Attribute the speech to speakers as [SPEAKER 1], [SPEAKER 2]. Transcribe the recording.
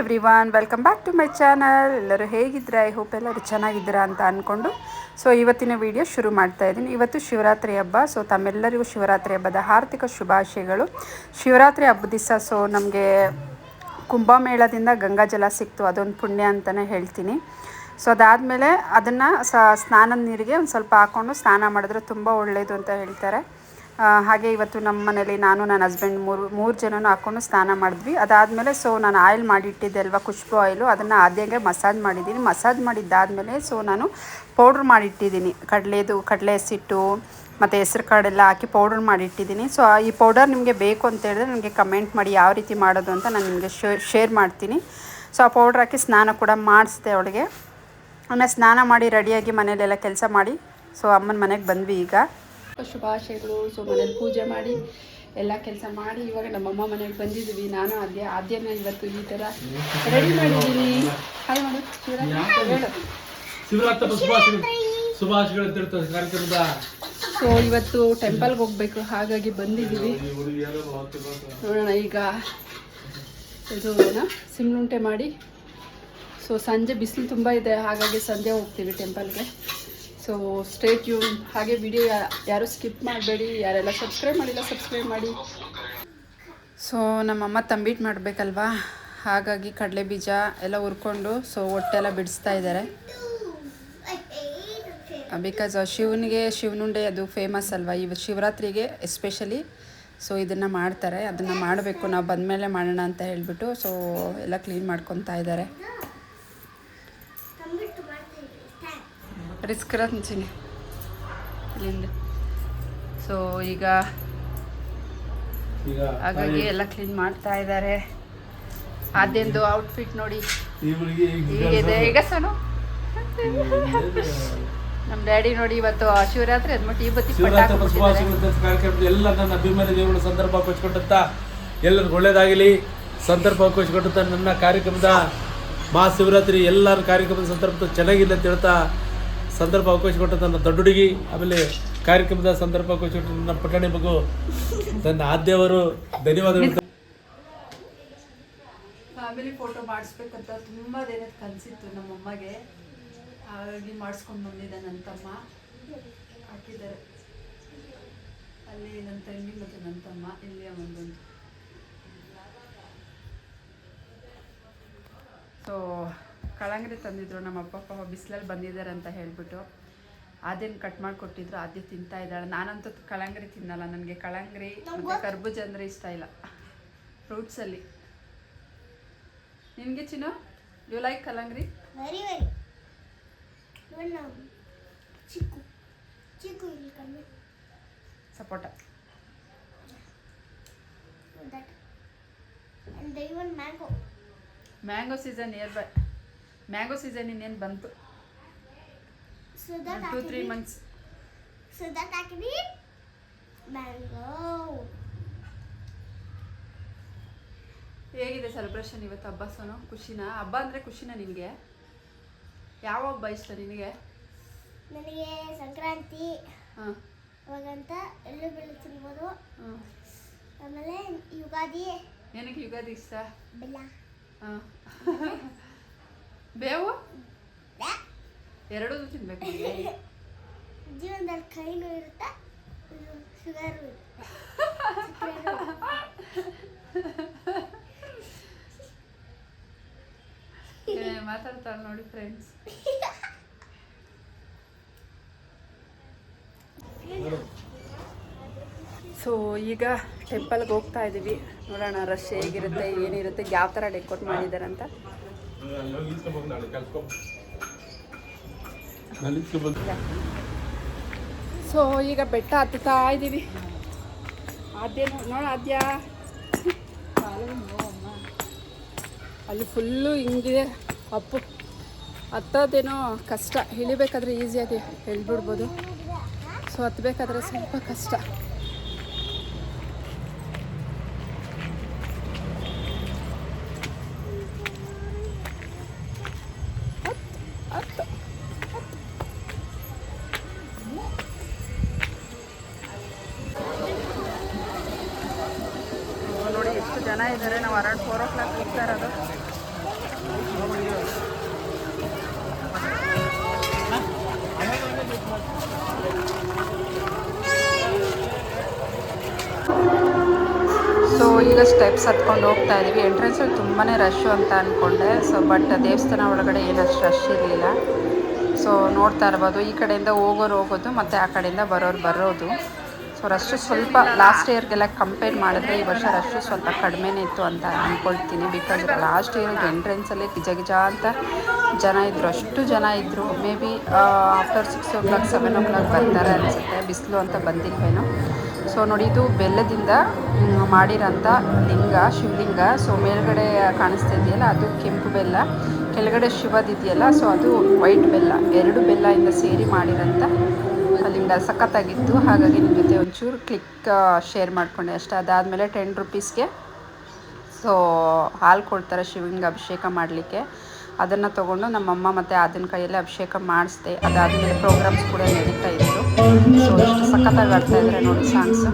[SPEAKER 1] Everyone welcome back to my channel ಎಲ್ಲರೂ ಹೇಗಿದ್ದೀರಾ? I hope ಎಲ್ಲರೂ ಚೆನ್ನಾಗಿದ್ದೀರಾ ಅಂತ ಅಂದ್ಕೊಂಡು ಸೊ ಇವತ್ತಿನ ವಿಡಿಯೋ ಶುರು ಮಾಡ್ತಾ ಇದ್ದೀನಿ. ಇವತ್ತು ಶಿವರಾತ್ರಿ ಹಬ್ಬ. ಸೊ ತಮ್ಮೆಲ್ಲರಿಗೂ ಶಿವರಾತ್ರಿ ಹಬ್ಬದ ಆರ್ಥಿಕ ಶುಭಾಶಯಗಳು. ಶಿವರಾತ್ರಿ ಹಬ್ಬದ ದಿವಸ ಸೊ ನಮಗೆ ಕುಂಭಮೇಳದಿಂದ ಗಂಗಾಜಲ ಸಿಕ್ತು. ಅದೊಂದು ಪುಣ್ಯ ಅಂತಲೇ ಹೇಳ್ತೀನಿ. ಸೊ ಅದಾದಮೇಲೆ ಅದನ್ನು ಸ್ನಾನದ ನೀರಿಗೆ ಒಂದು ಸ್ವಲ್ಪ ಹಾಕ್ಕೊಂಡು ಸ್ನಾನ ಮಾಡಿದ್ರೆ ತುಂಬ ಒಳ್ಳೆಯದು ಅಂತ ಹೇಳ್ತಾರೆ. ಹಾಗೆ ಇವತ್ತು ನಮ್ಮ ಮನೇಲಿ ನಾನು, ನನ್ನ ಹಸ್ಬೆಂಡ್ ಮೂರು ಮೂರು ಜನನೂ ಹಾಕ್ಕೊಂಡು ಸ್ನಾನ ಮಾಡಿದ್ವಿ. ಅದಾದಮೇಲೆ ಸೊ ನಾನು ಆಯಿಲ್ ಮಾಡಿಟ್ಟಿದ್ದೆ ಅಲ್ವಾ ಖುಷ್ಬು ಆಯಿಲು ಅದನ್ನು ಆದ್ಯಂಗೆ ಮಸಾಜ್ ಮಾಡಿದ್ದೀನಿ. ಮಸಾಜ್ ಮಾಡಿದ್ದಾದಮೇಲೆ ಸೊ ನಾನು ಪೌಡ್ರ್ ಮಾಡಿಟ್ಟಿದ್ದೀನಿ ಕಡಲೆದು, ಕಡಲೆ ಹಸಿಟ್ಟು ಮತ್ತು ಹೆಸ್ರು ಕಾಳೆಲ್ಲ ಹಾಕಿ ಪೌಡರ್ ಮಾಡಿಟ್ಟಿದ್ದೀನಿ ಸೊ ಈ ಪೌಡರ್ ನಿಮಗೆ ಬೇಕು ಅಂತ ಹೇಳಿದ್ರೆ ನನಗೆ ಕಮೆಂಟ್ ಮಾಡಿ ಯಾವ ರೀತಿ ಮಾಡೋದು ಅಂತ ನಾನು ನಿಮಗೆ ಶೇರ್ ಮಾಡ್ತೀನಿ. ಸೊ ಆ ಪೌಡ್ರ್ ಹಾಕಿ ಸ್ನಾನ ಕೂಡ ಮಾಡಿಸಿದೆ ಅವಳಿಗೆ. ಆಮೇಲೆ ಸ್ನಾನ ಮಾಡಿ ರೆಡಿಯಾಗಿ ಮನೇಲೆಲ್ಲ ಕೆಲಸ ಮಾಡಿ. ಸೊ ಅಮ್ಮನ ಮನೆಗೆ ಬಂದ್ವಿ ಈಗ. ಶುಭಾಶಯಗಳು. ಸೊ ಮನೇಲಿ ಪೂಜೆ ಮಾಡಿ ಎಲ್ಲ ಕೆಲಸ ಮಾಡಿ ಇವಾಗ ನಮ್ಮಮ್ಮ ಮನೆಗೆ ಬಂದಿದ್ದೀವಿ. ನಾನು ಅದೇ ಆದ್ಯನ ಇವತ್ತು ಈ ಥರ ರೆಡಿ ಮಾಡಿದ್ದೀನಿ. ಹಾಯ್ ಮಾಡು ಶಿವರಾತ್ರಿ ಹೇಳು.
[SPEAKER 2] ಶಿವರಾತ್ರಿ ಶುಭಾಶಯಗಳು ಶುಭಾಶಯಗಳು ಅಂತ ಹೇಳ್ತಾರೆ ಕಾರ್ಯಕ್ರಮದ.
[SPEAKER 1] ಸೊ ಇವತ್ತು ಟೆಂಪಲ್ಗೆ ಹೋಗ್ಬೇಕು. ಹಾಗಾಗಿ ಬಂದಿದ್ದೀವಿ. ನೋಡೋಣ ಈಗ ಇದು ಸಿಮ್ಲುಂಟೆ ಮಾಡಿ. ಸೊ ಸಂಜೆ ಬಿಸಿಲು ತುಂಬ ಇದೆ. ಹಾಗಾಗಿ ಸಂಜೆ ಹೋಗ್ತೀವಿ ಟೆಂಪಲ್ಗೆ ಸೊ ಸ್ಟೇಟ್ ಯೂ ಹಾಗೆ ವಿಡಿಯೋ ಯಾರು ಸ್ಕಿಪ್ ಮಾಡಬೇಡಿ. ಯಾರೆಲ್ಲ ಸಬ್ಸ್ಕ್ರೈಬ್ ಮಾಡಿಲ್ಲ ಸಬ್ಸ್ಕ್ರೈಬ್ ಮಾಡಿ. ಸೊ ನಮ್ಮಮ್ಮ ತಂಬಿಟ್ಟು ಮಾಡಬೇಕಲ್ವಾ? ಹಾಗಾಗಿ ಕಡಲೆ ಬೀಜ ಎಲ್ಲ ಹುರ್ಕೊಂಡು ಸೊ ಹೊಟ್ಟೆಲ್ಲ ಬಿಡಿಸ್ತಾ ಇದ್ದಾರೆ ಬಿಕಾಸ್ ಶಿವನಿಗೆ ಶಿವನುಂಡೆ ಅದು ಫೇಮಸ್ ಅಲ್ವಾ? ಇವ ಶಿವರಾತ್ರಿಗೆ ಎಸ್ಪೆಷಲಿ ಸೊ ಇದನ್ನು ಮಾಡ್ತಾರೆ. ಅದನ್ನು ಮಾಡಬೇಕು. ನಾವು ಬಂದಮೇಲೆ ಮಾಡೋಣ ಅಂತ ಹೇಳಿಬಿಟ್ಟು ಸೊ ಎಲ್ಲ ಕ್ಲೀನ್ ಮಾಡ್ಕೊತಾ ಇದ್ದಾರೆ ರಿಸ್ಕ್ ಅಂತೀನಿ. ಇಲ್ಲಿಂದ. ಸೊ ಈಗ ಹಾಗಾಗಿ ಎಲ್ಲ ಕ್ಲೀನ್ ಮಾಡ್ತಾ ಇದ್ದಾರೆ. ಅದೇಂದು ಔಟ್ಫಿಟ್ ನೋಡಿ. ಹೀಗಿದೆ. ಈಗ ಸೋನು. ನಮ್ಮ ಡ್ಯಾಡಿ ನೋಡಿ ಇವತ್ತು ಶಿವರಾತ್ರಿ ಅದ್ಬಿಟ್ಟು ಈ ಬತ್ತಿ
[SPEAKER 2] ಎಲ್ಲ ನನ್ನ ಅಭಿಮಾನಿ ದೇವರ ಸಂದರ್ಭ ಕೊಚ್ಕೊಂಡಂತ ಎಲ್ಲರಿಗೂ ಒಳ್ಳೇದಾಗಲಿ. ಸಂದರ್ಭ ಕೊಚ್ಕೊಂಡಂತ ನನ್ನ ಕಾರ್ಯಕ್ರಮದ ಮಹಾಶಿವರಾತ್ರಿ ಎಲ್ಲರ ಕಾರ್ಯಕ್ರಮದ ಸಂದರ್ಭದ ಚೆನ್ನಾಗಿಲ್ಲ ಅಂತ ಹೇಳ್ತಾ ಸಂದರ್ಭ ಅವಕಾಶ ಕೊಟ್ಟ ನನ್ನ ದೊಡ್ಡ ಹುಡುಗಿ, ಆಮೇಲೆ ಕಾರ್ಯಕ್ರಮದ ಸಂದರ್ಭ ಅವಕಾಶ ಕೊಟ್ಟ ನನ್ನ ಪಟ್ಟಣಿ ಮಗು, ನನ್ನ ಆದ್ಯವರು, ಧನ್ಯವಾದಗಳು.
[SPEAKER 1] ಫ್ಯಾಮಿಲಿ ಫೋಟೋ ಮಾಡಿಸ್ಬೇಕಂತ ತುಂಬ ದಿನದ ಕನಸಿತ್ತು ನಮ್ಮಮ್ಮಗೆ ಹಾಗಾಗಿ ಮಾಡಿಸ್ಕೊಂಡು ಬಂದಿದ್ದೆ ನನ್ನ ತಮ್ಮ ಹಾಕಿದ್ದಾರೆ. ಅಲ್ಲಿ ನನ್ನ ತಂಗಿ ಮತ್ತು ನನ್ನ ತಮ್ಮ ಇಲ್ಲಿ ಒಂದೊಂದು ಸೊ ಕಳಂಗಡಿ ತಂದಿದ್ರು ನಮ್ಮ ಅಪ್ಪ ಪಾಪ ಬಿಸಿಲಲ್ಲಿ ಬಂದಿದ್ದಾರೆ ಅಂತ ಹೇಳ್ಬಿಟ್ಟು ಅದೇನು ಕಟ್ ಮಾಡಿ ಕೊಟ್ಟಿದ್ರು ಅದೇ ತಿಂತಾ ಇದ್ದಾಳೆ. ನಾನಂತೂ ಕಳಂಗಡಿ ತಿನ್ನಲ್ಲ ನನಗೆ ಕಳಂಗರಿ ಮತ್ತು ಕರ್ಬೂಜ ಅಂದರೆ ಇಷ್ಟ ಇಲ್ಲ. ಫ್ರೂಟ್ಸಲ್ಲಿ ನಿನಗೆ ಚಿನ್ನು? ಯು ಲೈಕ್ ಕಲಂಗ್ರಿ
[SPEAKER 3] ವೆರಿ ವೆರಿ ಚಿಕ್ಕು. ಚಿಕ್ಕು ಇಲ್ಲಿ
[SPEAKER 1] sapota
[SPEAKER 3] that and they one mango
[SPEAKER 1] mango season nearby mango season ಇನ್ನೇನು ಬಂತು? ಟೂ ತ್ರೀ ಮಂತ್ಸ್
[SPEAKER 3] ಸುಧಾ ಹಾಕಿದಿ ಮ್ಯಾಂಗೋ.
[SPEAKER 1] ಹೇಗಿದೆ ಸೆಲೆಬ್ರೇಷನ್ ಇವತ್ತು ಹಬ್ಬ ಸೋನು? ಖುಷಿನಾ? ಹಬ್ಬ ಅಂದರೆ ಖುಷಿನಾ ನಿನಗೆ? ಯಾವ ಹಬ್ಬ ಇಷ್ಟ ನಿನಗೆ?
[SPEAKER 3] ನನಗೆ ಸಂಕ್ರಾಂತಿ.
[SPEAKER 1] ಹಾಂ.
[SPEAKER 3] ಅವಾಗಂತ ಎಳ್ಳು ಬೆಳ್ಳು ತಿನ್ಬೋದು.
[SPEAKER 1] ಹಾಂ.
[SPEAKER 3] ಆಮೇಲೆ ಯುಗಾದಿ.
[SPEAKER 1] ನಿನಗೆ ಯುಗಾದಿ ಇಷ್ಟ?
[SPEAKER 3] ಬೆಲ್ಲ.
[SPEAKER 1] ಹಾಂ. ಬೇವು. ಎರಡೂ ತಿನ್ಬೇಕು
[SPEAKER 3] ಜೀವನದಲ್ಲಿ ಕೈನೂ ಇರುತ್ತೆ? ಶುಗರು
[SPEAKER 1] ಮಾತಾಡ್ತಾಳೆ ನೋಡಿ ಫ್ರೆಂಡ್ಸ್ ಸೊ ಈಗ ಟೆಂಪಲ್ಗೆ ಹೋಗ್ತಾ ಇದ್ದೀವಿ ನೋಡೋಣ ರಶ್ ಹೇಗಿರುತ್ತೆ ಏನಿರುತ್ತೆ ಯಾವ ಥರ ಡೆಕೋರ್ಟ್ ಮಾಡಿದ್ದಾರೆ ಅಂತ ಸೊ ಈಗ ಬೆಟ್ಟ ಹತ್ತುತ್ತಾ ಇದ್ದೀವಿ. ಆದ್ಯ ನೋಡ ಆದ್ಯ. ಅಲ್ಲಿ ಫುಲ್ಲು ಹಿಂಗಿದೆ ಅಪ್ಪು ಹತ್ತೋದೇನೋ ಕಷ್ಟ. ಇಳಿಬೇಕಾದ್ರೆ ಈಸಿಯಾಗಿ ಇಳ್ಬಿಡ್ಬೋದು ಸೊ ಹತ್ಬೇಕಾದ್ರೆ ಸ್ವಲ್ಪ ಕಷ್ಟ. ಜನ ಇದ್ದಾರೆ. ನಾವು ಅರೌಂಡ್ ಫೋರ್ ಓ ಕ್ಲಾಕ್ ಹೋಗ್ತಾ ಇರೋದು. ಸೊ ಈಗ ಸ್ಟೆಪ್ಸ್ ಹತ್ಕೊಂಡು ಹೋಗ್ತಾ ಇದ್ದೀವಿ ಎಂಟ್ರೆನ್ಸಲ್ಲಿ ತುಂಬಾ ರಶ್ಶು ಅಂತ ಅಂದ್ಕೊಂಡೆ ಸೊ ಬಟ್ ದೇವಸ್ಥಾನ ಒಳಗಡೆ ಏನಷ್ಟು ರಶ್ ಇರಲಿಲ್ಲ. ಸೊ ನೋಡ್ತಾ ಇರ್ಬೋದು. ಈ ಕಡೆಯಿಂದ ಹೋಗೋರು ಹೋಗೋದು, ಮತ್ತು ಆ ಕಡೆಯಿಂದ ಬರೋರು ಬರೋದು. ಸೊ ರಶ್ ಸ್ವಲ್ಪ ಲಾಸ್ಟ್ ಇಯರ್ಗೆಲ್ಲ ಕಂಪೇರ್ ಮಾಡಿದ್ರೆ ಈ ವರ್ಷ ರಶ್ ಸ್ವಲ್ಪ ಕಡಿಮೆನೇ ಇತ್ತು ಅಂತ ಅಂದ್ಕೊಳ್ತೀನಿ ಬಿಕಾಸ್ ಲಾಸ್ಟ್ ಇಯರ್ ಎಂಟ್ರೆನ್ಸಲ್ಲೇ ಗಿಜ ಗಿಜ ಅಂತ ಜನ ಇದ್ದರು ಅಷ್ಟು ಜನ ಇದ್ದರು may be after six o'clock seven o'clock ಬರ್ತಾರೆ ಅನಿಸುತ್ತೆ. ಬಿಸಿಲು ಅಂತ ಬಂದಿಲ್ವೇನೋ. ಸೊ ನೋಡಿ, ಇದು ಬೆಲ್ಲದಿಂದ ಮಾಡಿರೋಂಥ ಲಿಂಗ, ಶಿವಲಿಂಗ. ಸೊ ಮೇಲ್ಗಡೆ ಕಾಣಿಸ್ತಾ ಇದೆಯಲ್ಲ, ಅದು ಕೆಂಪು ಬೆಲ್ಲ. ಕೆಳಗಡೆ ಶಿವದಿದೆಯಲ್ಲ ಸೊ ಅದು ವೈಟ್ ಬೆಲ್ಲ. ಎರಡು ಬೆಲ್ಲದಿಂದ ಸೇರಿ ಮಾಡಿರೋಂಥ ಲಿಂಗ ಸಖತ್ತಾಗಿತ್ತು. ಹಾಗಾಗಿ ನಿಮ್ಮ ಜೊತೆ ಒಂಚೂರು ಕ್ಲಿಕ್ ಶೇರ್ ಮಾಡಿಕೊಂಡೆ ಅಷ್ಟೇ. ಅದಾದಮೇಲೆ ಟೆನ್ ರುಪೀಸ್ಗೆ ಸೊ ಹಾಲು ಕೊಡ್ತಾರೆ ಶಿವನಿಗೆ ಅಭಿಷೇಕ ಮಾಡಲಿಕ್ಕೆ. ಅದನ್ನು ತೊಗೊಂಡು ನಮ್ಮಮ್ಮ ಮತ್ತು ಅದನ್ನ ಕೈಯಲ್ಲಿ ಅಭಿಷೇಕ ಮಾಡಿಸ್ದೆ. ಅದಾದಮೇಲೆ ಪ್ರೋಗ್ರಾಮ್ಸ್ ಕೂಡ ನಡೀತಾ ಇತ್ತು. ಸೊ ಸಖತ್ತಾಗಿ ಆಡ್ತಾ ಇದ್ದಾರೆ ನೋಡಿ ಸಾಂಗ್ಸ್